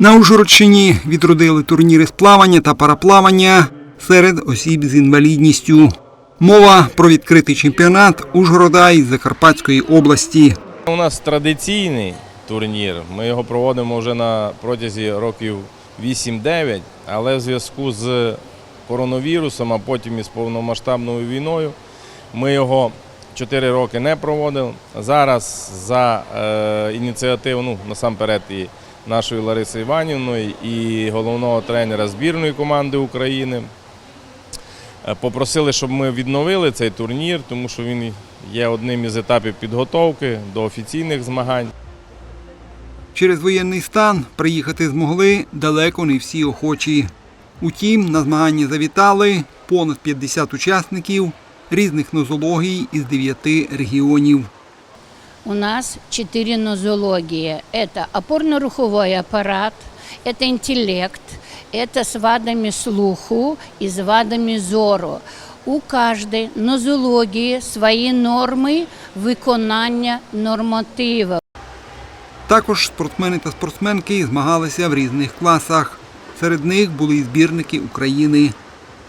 На Ужгородщині відродили турніри з плавання та параплавання серед осіб з інвалідністю. Мова про відкритий чемпіонат Ужгорода із Закарпатської області. У нас традиційний турнір. Ми його проводимо вже на протязі років 8-9, але в зв'язку з коронавірусом, а потім із повномасштабною війною, ми його 4 роки не проводили. Зараз за е, ініціативу, ну насамперед і нашої Лариси Іванівної і головного тренера збірної команди України. Е, Попросили, щоб ми відновили цей турнір, тому що він є одним із етапів підготовки до офіційних змагань. Через воєнний стан приїхати змогли далеко не всі охочі. Утім, на змагання завітали понад 50 учасників різних нозологій із 9 регіонів У нас четыре нозологии. Это опорно-руховой аппарат, это интеллект, это с вадами слуху и с вадами зору. У каждой нозології свої норми виконання нормативів. Також спортсмени та спортсменки змагалися в різних класах. Серед них були і збірники України.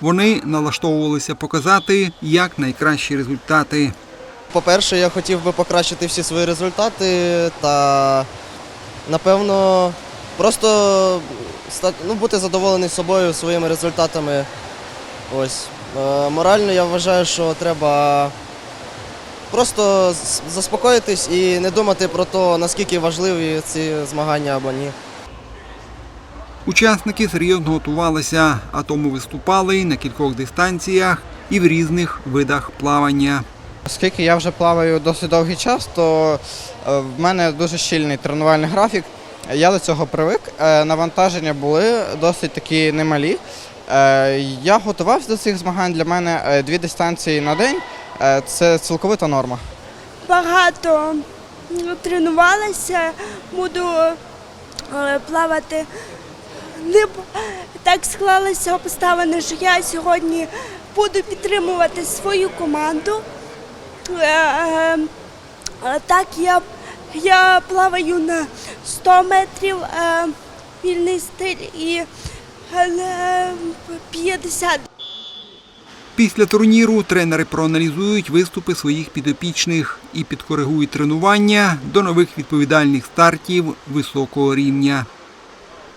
Вони налаштовувалися показати як найкращі результати. По-перше, я хотів би покращити всі свої результати та, напевно, просто ну, бути задоволений собою, своїми результатами. Ось. Е, Морально я вважаю, що треба просто заспокоїтись і не думати про те, наскільки важливі ці змагання або ні. Учасники серйозно готувалися, а тому виступали на кількох дистанціях і в різних видах плавання. Оскільки я вже плаваю досить довгий час, то е, в мене дуже щільний тренувальний графік. Я до цього привик. Е, Навантаження були досить такі немалі. Е, Я готувався до цих змагань. Для мене дві дистанції на день це цілковита норма. багато ну, тренувалася, буду плавати. Не так склалися обставини, що я сьогодні буду підтримувати свою команду. Е, е, е, Так, я, я плаваю на 100 метрів е, вільний стиль і е, 50 Після турніру тренери проаналізують виступи своїх підопічних і підкоригують тренування до нових відповідальних стартів високого рівня.